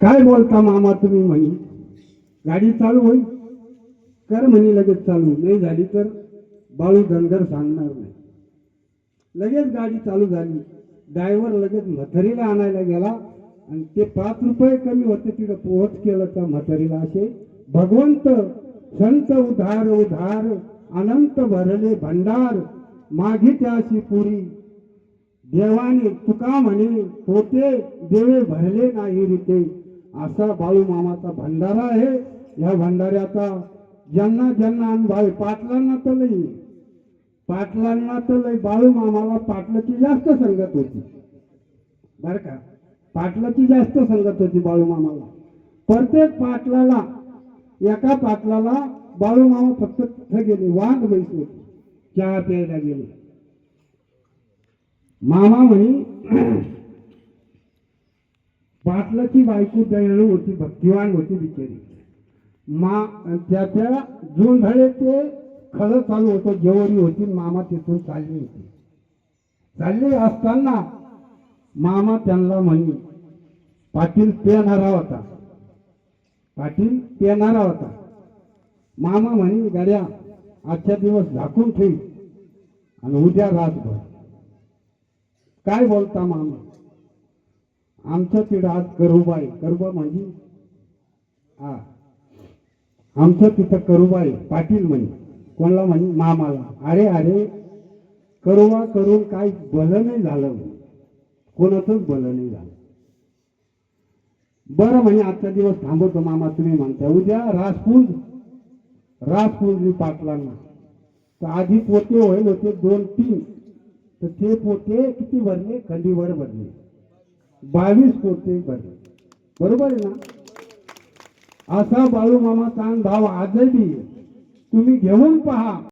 काय बोलता मामा तुम्ही म्हणी? गाडी चालू होईल? कर म्हणी लगेच चालू नाही झाली तर बाळू धनगर सांगणार नाही. लगेच गाडी चालू झाली. ड्रायव्हर लगेच म्हातारीला आणायला गेला आणि ते पाच रुपये कमी होते तिथं पोहोच केलं त्या म्हातारीला असे. भगवंत संत उधार उधार अनंत भरले भंडार मागी त्याशी पुरी. देवाने तुका म्हणे होते देवे भरले नाही रीते. असा बाळू मामाचा भंडारा आहे. या भंडाऱ्याचा ज्यांना ज्यांना अनुभव आहे पाटलांना तर लई पाटलांना तर लई बाळू मामाला पाटलाची जास्त संगत होती. बर का? पाटलाची जास्त संगत होती बाळू मामाला. प्रत्येक पाटलाला एका पाटलाला बाळू मामा फक्त तिथं गेले वाघ बैस होते. चहा प्यायला गेले. मामा म्हणे पाटलाची बायको दयाळू होती भक्तिवान होती बिचारी. मा त्याच्या जून झाले ते खरं चालू होतं जेवढी होती मामा तिथून चालली होती. चालले असताना मामा त्यांना म्हणे पाटील पेनारा होता. पाटील पेनारा होता. मामा म्हणे गाड्या आजच्या दिवस झाकून ठेवी आणि उद्या रातभर. काय बोलता मामा? आमचं तिथं आज करुबाई करुबा म्हणजे हा आमचं तिथं करुबाई पाटील म्हणे. कोणाला म्हणे? मामाला. अरे अरे करुवा करून काय भलं नाही झालं कोणाचंच भलं नाही झालं. बरं म्हणे आजचा दिवस थांबवतो मामा तुम्ही म्हणता. उद्या राजपूज राजपूजली पाटलांना तर आधी पोते होईल होते दोन तीन. तर ते पोते किती भरले? खंडीवर भरले. बावीस पोते भरले. बरोबर आहे ना? असा बाळू मामाचा भाव आजही. तुम्ही घेऊन पहा.